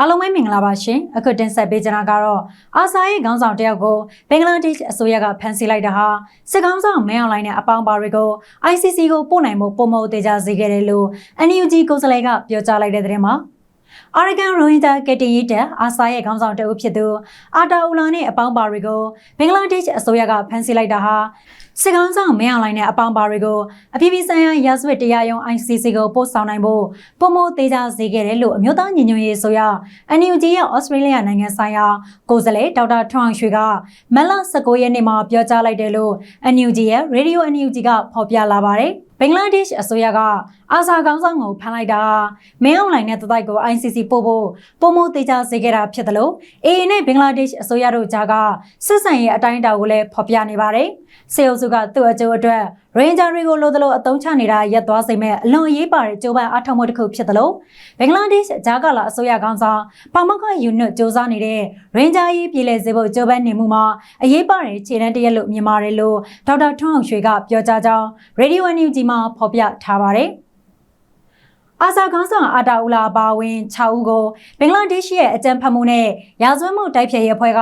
အားလုံးပဲမင်္ဂလာပါရှင်အခုတင်ဆက်ပေးကြတာကတော့အာဆာရဲ့ခေါင်းဆောင်တယောက်ကိုဘင်္ဂလားဒေ့ရှ်အစိုးရကဖမ်းဆီးလိုက်တာဟာစစ်ကောင်ဆောင်မင်းအောင်လိုင်းနဲ့အပေါင်းပါတွေကို ICC ကိုပို့နိုင်မှုပုံမသေးကြစေခဲ့တယ်လို့ NUG ကိုယ်စားလှယ်ကပြောကြားလိုက်တဲ့သတင်းမှာအာရကန်ရိုဟင်ဂျာကတီရီတက်အာဆာရဲ့ခေါင်းဆောင်တအုပ်ဖြစ်သူအာတာအူလာနဲ့အပေါင်းပါတွေကိုဘင်္ဂလားဒေ့ရှ်အစိုးရကဖမ်းဆီးလိုက်တာဟာ စစ်ကောင်ဆောင်မင်းအောင်လိုင်းနဲ့အပေါင်းပါတွေကိုအပြည်ပြည်ဆိုင်ရာရာဇဝတ်တရားရုံး ICC ကိုပို့ဆောင်နိုင်ဖို့ပုံမသေးကြစေခဲ့တယ်လို့အမျိုးသားညီညွတ်ရေးဆိုရ NUG ရဲ့ Australia နိုင်ငံဆိုင်ရာကိုယ်စားလှယ်ဒေါက်တာထွန်းအောင်ရွှေကမက်လ19ရက်နေ့မှာပြောကြားလိုက်တယ်လို့ NUG ရဲ့ Radio NUG ကဖော်ပြလာပါတယ်။ဘင်္ဂလားဒေ့ရှ်အစိုးရက အာဇာကောင်းဆောင်ကိုဖမ်းလိုက်တာမင်းအောင်လိုင်းနဲ့တတိုက်ကို ICC ပို့ဖို့ပုံမသေးကြစေခဲ့တာဖြစ်တယ်လို့ AA နဲ့ဘင်္ဂလားဒေ့ရှ်အစိုးရတို့ကြားကစစ်ဆန်ရေးအတိုင်းအတာကိုလည်းဖော်ပြနေပါတယ်။စေအုပ်စုကသူ့အကျိုးအတွက်ရင်ဂျာတွေကိုလိုသလိုအသုံးချနေတာရက်သွားစေမဲ့အလွန်အရေးပါတဲ့ကြိုးပမ်းအထောက်အမှုတစ်ခုဖြစ်တယ်လို့ဘင်္ဂလားဒေ့ရှ်ဂျာကာလာအစိုးရကောင်ဆောင်ပေါမခယူနစ်စ조사နေတဲ့ရင်ဂျာရေးပြည်လဲစေဖို့ကြိုးပမ်းနေမှုမှာအရေးပါတဲ့ခြေတန်းတရက်လို့မြင်ပါတယ်လို့ဒေါက်တာထွန်းအောင်ရွှေကပြောကြားကြောင်း Radio NUG မှာဖော်ပြထားပါတယ် အာဇာခေါင်းဆောင်အာတာဦးလာပါဝင်6ဦးကိုဘင်္ဂလားဒေ့ရှ်ရဲ့အကြံဖတ်မှုနဲ့ရာဇဝတ်မှုတိုက်ဖျက်ရေးအဖွဲ့က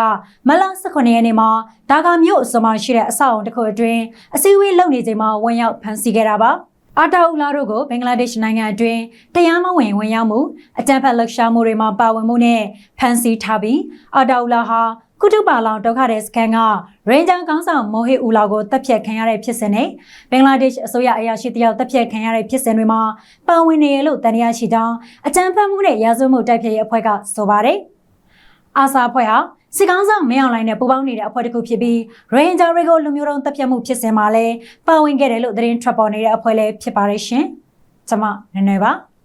မလ18ရက်နေ့မှာဒါကာမြို့အစုံမှရှိတဲ့အဆောက်အုံတစ်ခုအတွင်းအစည်းအဝေးလုပ်နေချိန်မှာဝင်ရောက်ဖမ်းဆီးခဲ့တာပါအာတာဦးလာတို့ကိုဘင်္ဂလားဒေ့ရှ်နိုင်ငံအတွင်းတရားမဝင်ဝင်ရောက်မှုအကြံဖတ်လှုပ်ရှားမှုတွေမှာပါဝင်မှုနဲ့ဖမ်းဆီးထားပြီးအာတာဦးလာဟာ ကုတုပါလောင်ဒုက္ခတဲ့စကန်ကရင်ဂျာကောင်းဆောင်မိုဟေဦးလာကိုတပ်ဖြတ်ခံရတဲ့ဖြစ်စဉ်နဲ့ဘင်္ဂလားဒေ့ရှ်အစိုးရအရာရှိတယောက်တပ်ဖြတ်ခံရတဲ့ဖြစ်စဉ်တွေမှာပါဝင်နေရလို့တန်တရားရှိကြောင်းအကြံဖတ်မှုနဲ့ရာဇဝတ်မှုတိုက်ဖျက်ရေးအဖွဲ့ကဆိုပါတယ်။အာဆာအဖွဲ့ဟာစစ်ကောင်းဆောင်မင်းအောင်လိုင်းနဲ့ပူးပေါင်းနေတဲ့အဖွဲ့တစ်ခုဖြစ်ပြီးရင်ဂျာတွေကိုလူမျိုးတုံးတပ်ဖြတ်မှုဖြစ်စဉ်မှာလည်းပါဝင်ခဲ့တယ်လို့သတင်းထွက်ပေါ်နေတဲ့အဖွဲ့လည်းဖြစ်ပါတယ်ရှင်။ကျွန်မနည်းနည်းပါ။